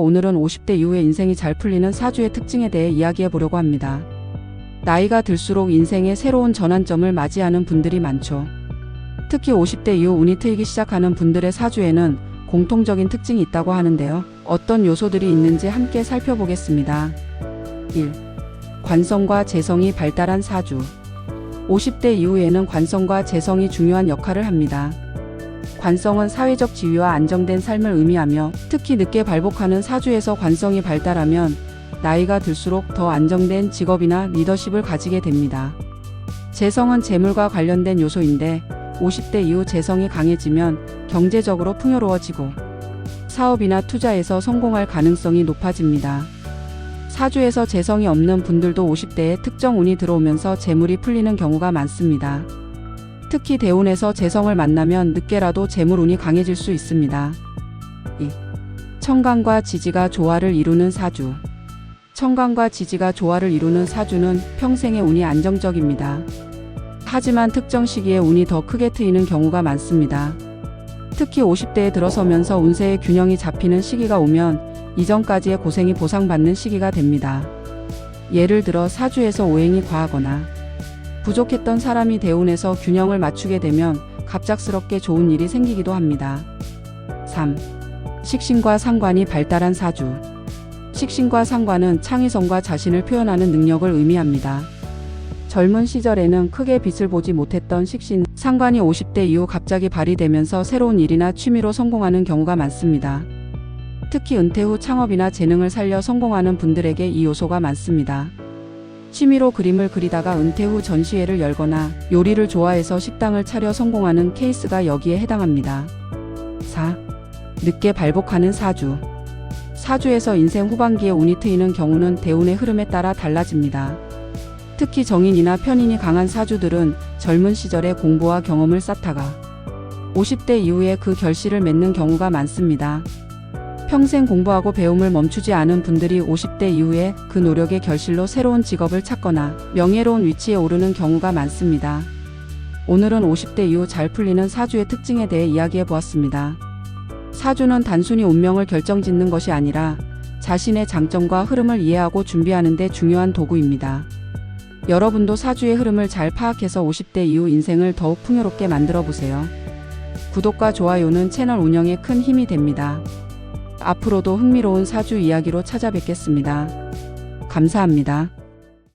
오늘은 50대 이후의 인생이 잘 풀리는 사주의 특징에 대해 이야기해 보려고 합니다. 나이가 들수록 인생의 새로운 전환점을 맞이하는 분들이 많죠. 특히 50대 이후 운이 트이기 시작하는 분들의 사주에는 공통적인 특징이 있다고 하는데요. 어떤 요소들이 있는지 함께 살펴보겠습니다. 1. 관성과 재성이 발달한 사주. 50대 이후에는 관성과 재성이 중요한 역할을 합니다. 관성은 사회적 지위와 안정된 삶을 의미하며 특히 늦게 발복하는 사주에서 관성이 발달하면 나이가 들수록 더 안정된 직업이나 리더십을 가지게 됩니다. 재성은 재물과 관련된 요소인데 50대 이후 재성이 강해지면 경제적으로 풍요로워지고 사업이나 투자에서 성공할 가능성이 높아집니다. 사주에서 재성이 없는 분들도 50대에 특정 운이 들어오면서 재물이 풀리는 경우가 많습니다. 특히 대운에서 재성을 만나면 늦게라도 재물운이 강해질 수 있습니다. 2. 청강과 지지가 조화를 이루는 사주. 청강과 지지가 조화를 이루는 사주는 평생의 운이 안정적입니다. 하지만 특정 시기에 운이 더 크게 트이는 경우가 많습니다. 특히 50대에 들어서면서 운세의 균형이 잡히는 시기가 오면 이전까지의 고생이 보상받는 시기가 됩니다. 예를 들어 사주에서 오행이 과하거나 부족했던 사람이 대운에서 균형을 맞추게 되면 갑작스럽게 좋은 일이 생기기도 합니다. 3. 식신과 상관이 발달한 사주. 식신과 상관은 창의성과 자신을 표현하는 능력을 의미합니다. 젊은 시절에는 크게 빛을 보지 못했던 식신, 상관이 50대 이후 갑자기 발휘되면서 새로운 일이나 취미로 성공하는 경우가 많습니다. 특히 은퇴 후 창업이나 재능을 살려 성공하는 분들에게 이 요소가 많습니다. 취미로 그림을 그리다가 은퇴 후 전시회를 열거나 요리를 좋아해서 식당을 차려 성공하는 케이스가 여기에 해당합니다. 4. 늦게 발복하는 사주. 사주에서 인생 후반기에 운이 트이는 경우는 대운의 흐름에 따라 달라집니다. 특히 정인이나 편인이 강한 사주들은 젊은 시절에 공부와 경험을 쌓다가 50대 이후에 그 결실을 맺는 경우가 많습니다. 평생 공부하고 배움을 멈추지 않은 분들이 50대 이후에 그 노력의 결실로 새로운 직업을 찾거나 명예로운 위치에 오르는 경우가 많습니다. 오늘은 50대 이후 잘 풀리는 사주의 특징에 대해 이야기해 보았습니다. 사주는 단순히 운명을 결정짓는 것이 아니라 자신의 장점과 흐름을 이해하고 준비하는 데 중요한 도구입니다. 여러분도 사주의 흐름을 잘 파악해서 50대 이후 인생을 더욱 풍요롭게 만들어 보세요. 구독과 좋아요는 채널 운영에 큰 힘이 됩니다. 앞으로도 흥미로운 사주 이야기로 찾아뵙겠습니다. 감사합니다.